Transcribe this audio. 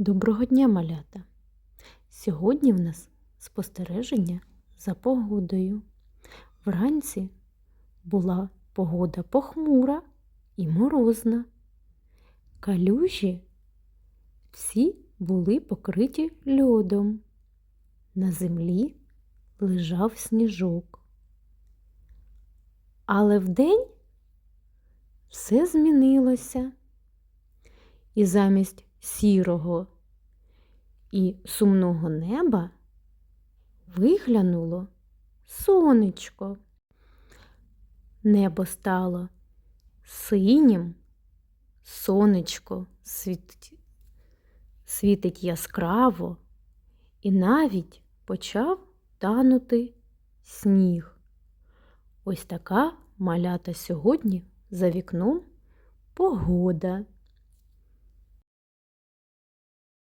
Доброго дня, малята! Сьогодні в нас спостереження за погодою. Вранці була погода похмура і морозна. Калюжі всі були покриті льодом. На землі лежав сніжок. Але вдень все змінилося. І замість сірого і сумного неба виглянуло сонечко. Небо стало синім, сонечко світить, світить яскраво, і навіть почав танути сніг. Ось така малята сьогодні за вікном погода.